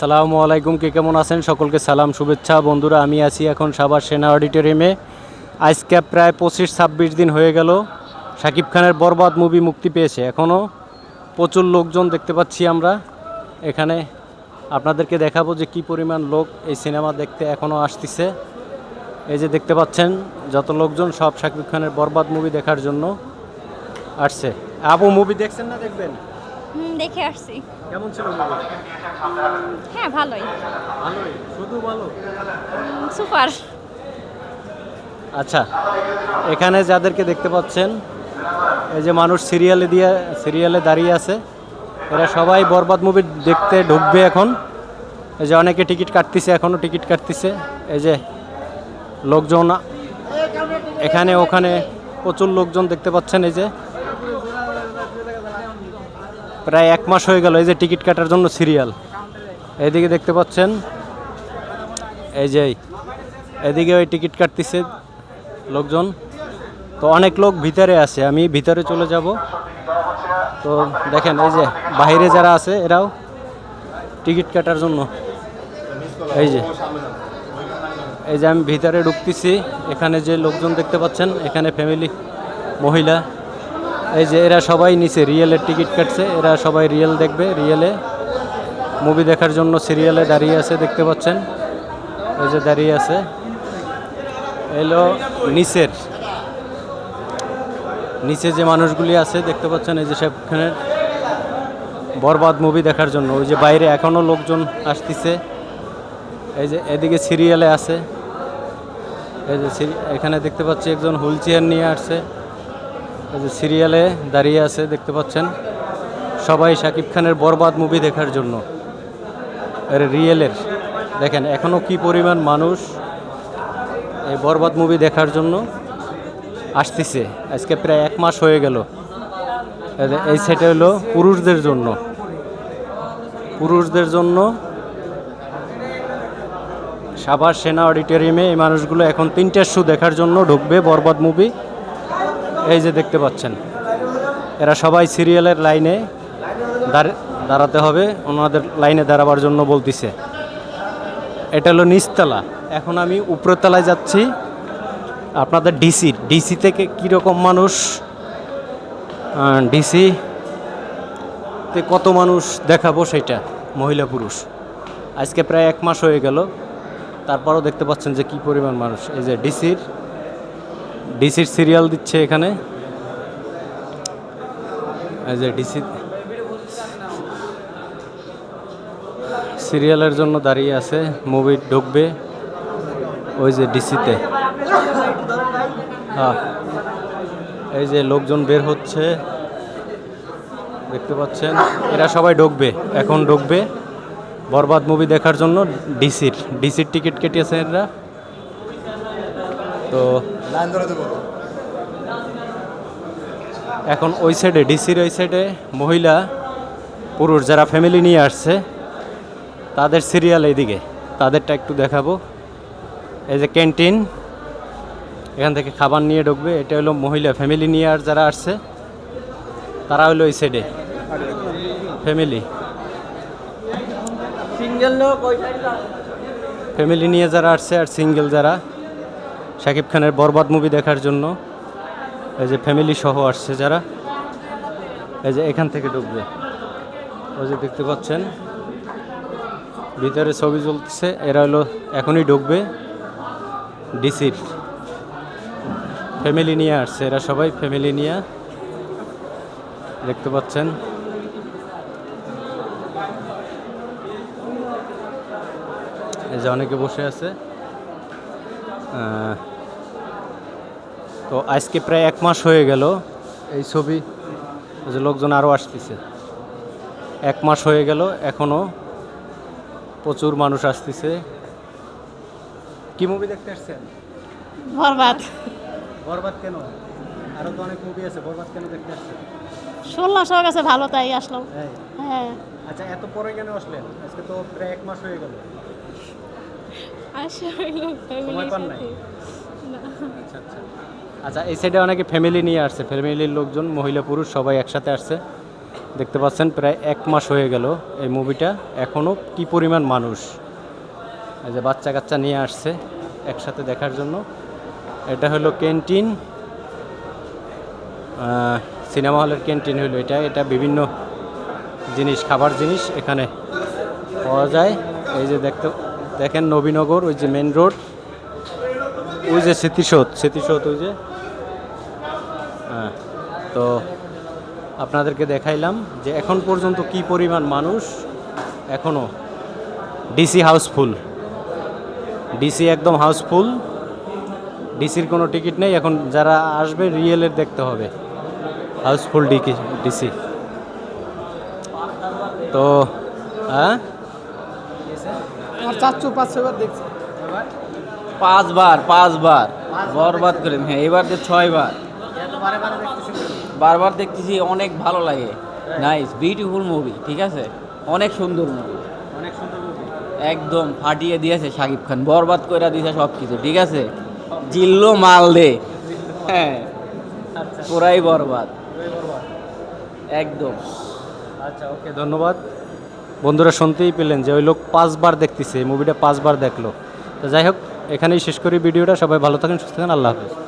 সালামু আলাইকুম, কে কেমন আছেন? সকলকে সালাম, শুভেচ্ছা। বন্ধুরা, আমি আছি এখন সাবার সেনা অডিটোরিয়ামে। আজকে প্রায় পঁচিশ ছাব্বিশ দিন হয়ে গেল। শাকিব খানের বরবাদ মুভি মুক্তি পেয়েছে। এখনও প্রচুর লোকজন দেখতে পাচ্ছি আমরা। এখানে আপনাদেরকে দেখাবো যে কি পরিমাণ লোক এই সিনেমা দেখতে এখনও আসতেছে। এই যে দেখতে পাচ্ছেন, যত লোকজন সব শাকিব খানের বরবাদ মুভি দেখার জন্য আসছে। আপু মুভি দেখছেন না দেখবেন? দেখে আসছি। কেমন ছিল হ্যাঁ ভালোই। ভালোই? শুধু ভালো? সুপার। আচ্ছা এখানে যাদেরকে দেখতে পাচ্ছেন এই যে মানুষ সিরিয়ালে দিয়ে সিরিয়ালে দাঁড়িয়ে আছে এরা সবাই বরবাদ মুভি দেখতে ঢুকবে এখন। এই যে অনেকে টিকিট কাটতেছে এখনও টিকিট কাটতেছে। এই যে লোকজন এখানে ওখানে প্রচুর লোকজন দেখতে পাচ্ছেন এই যে প্রায় এক মাস হয়ে গেল এই যে টিকিট কাটার জন্য সিরিয়াল। এইদিকে দেখতে পাচ্ছেন, এই যে এদিকে ওই টিকিট কাটতেছে লোকজন। তো অনেক লোক ভিতরে আছে, আমি ভিতরে চলে যাব। তো দেখেন, এই যে বাইরে যারা আছে, এরাও টিকিট কাটার জন্য। এই যে এই যে আমি ভিতরে ঢুকতেছি, এখানে যে লোকজন দেখতে পাচ্ছেন, এখানে ফ্যামিলি মহিলা। এই যে এরা সবাই নিচে রিয়েলের টিকিট কাটছে, এরা সবাই রিয়েল দেখবে, রিয়েলে। মুভি দেখার জন্য সিরিয়ালে দাঁড়িয়ে আছে, দেখতে পাচ্ছেন। এই যে দাঁড়িয়ে আছে। এলো নিচের। নিচে যে মানুষগুলি আছে, দেখতে পাচ্ছেন এই যে সেখানে বরবাদ মুভি দেখার জন্য। ওই যে বাইরে এখনও লোকজন আসতেছে। এই যে এদিকে সিরিয়ালে আছে। এই যে এখানে দেখতে পাচ্ছি একজন হুইল চেয়ার নিয়ে আসছে। যে সিরিয়ালে দাঁড়িয়ে আছে, দেখতে পাচ্ছেন। সবাই শাকিব খানের বরবাদ মুভি দেখার জন্য। এর রিয়েলের। দেখেন এখনও কি পরিমাণ মানুষ এই বরবাদ মুভি দেখার জন্য আসতেছে। আজকে প্রায় এক মাস হয়ে গেল। এই- সেটা হলো পুরুষদের জন্য। পুরুষদের জন্য সাভার সেনা অডিটোরিয়ামে এই মানুষগুলো এখন তিনটার শো দেখার জন্য ঢুকবে বরবাদ মুভি। এই যে দেখতে পাচ্ছেন, এরা সবাই সিরিয়ালের লাইনে দাঁড়- দাঁড়াতে হবে, ওনাদের লাইনে দাঁড়াবার জন্য বলতিছে। এটা হলো নিচতলা। এখন আমি উপরতলায় যাচ্ছি। আপনাদের ডিসি ডিসি থেকে কীরকম মানুষ? ডিসি তে কত মানুষ দেখাবো সেটা? মহিলা, পুরুষ। আজকে প্রায় এক মাস হয়ে গেল। তারপরও দেখতে পাচ্ছেন যে কি পরিমাণ মানুষ। এই যে ডিসির ডিসির সিরিয়াল দিচ্ছে এখানে। যে ডিসি সিরিয়ালের জন্য দাঁড়িয়ে আছে, মুভি ঢুকবে ওই যে ডিসিতে। হ্যাঁ এই যে লোকজন বের হচ্ছে, দেখতে পাচ্ছেন, এরা সবাই ঢুকবে, এখন ঢুকবে। বরবাদ মুভি দেখার জন্য ডিসির ডিসির টিকিট কেটেছে এরা। তো এখন ওই সাইডে ডিসির ওই সাইডে মহিলা পুরুষ যারা ফ্যামিলি নিয়ে আসছে তাদের সিরিয়াল এইদিকে। তাদেরটা একটু দেখাবো। এই যে ক্যান্টিন এখান থেকে খাবার নিয়ে ঢুকবে। এটা হলো মহিলা ফ্যামিলি নিয়ে আর যারা আসছে তারা হলো ওই সাইডে ফ্যামিলি সিঙ্গেল ফ্যামিলি নিয়ে যারা আসছে আর সিঙ্গেল যারা। শাকিব খানের বরবাদ মুভি দেখার জন্য এই যে ফ্যামিলি সহ আসছে যারা, এই যে এখান থেকে ঢুকবে। ওই যে দেখতে পাচ্ছেন, ভিতরে ছবি চলতেছে, এরা হলো এখনই ঢুকবে ডিসির। ফ্যামিলি নিয়ে আসছে, এরা সবাই ফ্যামিলি নিয়ে। দেখতে পাচ্ছেন। এই যে অনেকে বসে আছে। তো আজকে প্রায় এক মাস হয়ে গেল এই ছবি যে লোকজন আরও আসতেছে। এক মাস হয়ে গেল এখনও প্রচুর মানুষ আসতেছে। কি মুভি দেখতে আসছেন? বরবাদ। বরবাদ কেন? আরও তো অনেক মুভি আছে বরবাদ কেন দেখতে আসছেন? শুনলাম সবার কাছে ভালো তাই আসলাম। হ্যাঁ। আচ্ছা এত পরে কেন আসলেন? আজকে তো প্রায় এক মাস হয়ে গেল। আসা হইল সময় পান নাই? আচ্ছা আচ্ছা। আচ্ছা এই সাইডে অনেকে ফ্যামিলি নিয়ে আসছে। ফ্যামিলির লোকজন মহিলা পুরুষ সবাই একসাথে আসছে। দেখতে পাচ্ছেন প্রায় এক মাস হয়ে গেল এই মুভিটা এখনও কি পরিমাণ মানুষ? এই যে বাচ্চা কাচ্চা নিয়ে আসছে একসাথে দেখার জন্য। এটা হলো ক্যান্টিন সিনেমা হলের ক্যান্টিন হলো এটা। এটা বিভিন্ন জিনিস খাবার জিনিস এখানে পাওয়া যায়। এই যে দেখতে দেখেন নবীনগর, ওই যে মেন রোড ওই যে স্মৃতিসৌধ স্মৃতিসৌধ ওই যে। হ্যাঁ তো আপনাদেরকে দেখাইলাম যে এখন পর্যন্ত কি পরিমাণ মানুষ এখনও ডিসি হাউসফুল ডিসি একদম হাউসফুল ডিসির কোনো টিকিট নেই, এখন যারা আসবে রিয়েলের দেখতে হবে। হাউসফুল ডিকি ডিসি তো হ্যাঁ? আমার চাচ্চু পাঁচ ছয়বার দেখছে। পাঁচবার পাঁচবার। বরবাদ করেন। হ্যাঁ এবার যে ছয়বার। বারবার দেখতেছি অনেক ভালো লাগে। নাইস বিউটিফুল মুভি ঠিক আছে? অনেক সুন্দর মুভি অনেক সুন্দর একদম ফাটিয়ে দিয়েছে শাকিব খান। বরবাদ করে দিয়েছে সব কিছু ঠিক আছে? জিল্লো মাল দে। হ্যাঁ পুরাই বরবাদ। একদম। আচ্ছা ওকে ধন্যবাদ। বন্ধুরা শুনতেই পেলেন যে ওই লোক পাঁচবার দেখতেছে মুভিটা পাঁচবার দেখল। তো যাই হোক, এখানেই শেষ করি ভিডিওটা। সবাই ভালো থাকেন, সুস্থ থাকেন, আল্লাহ হাফিজ।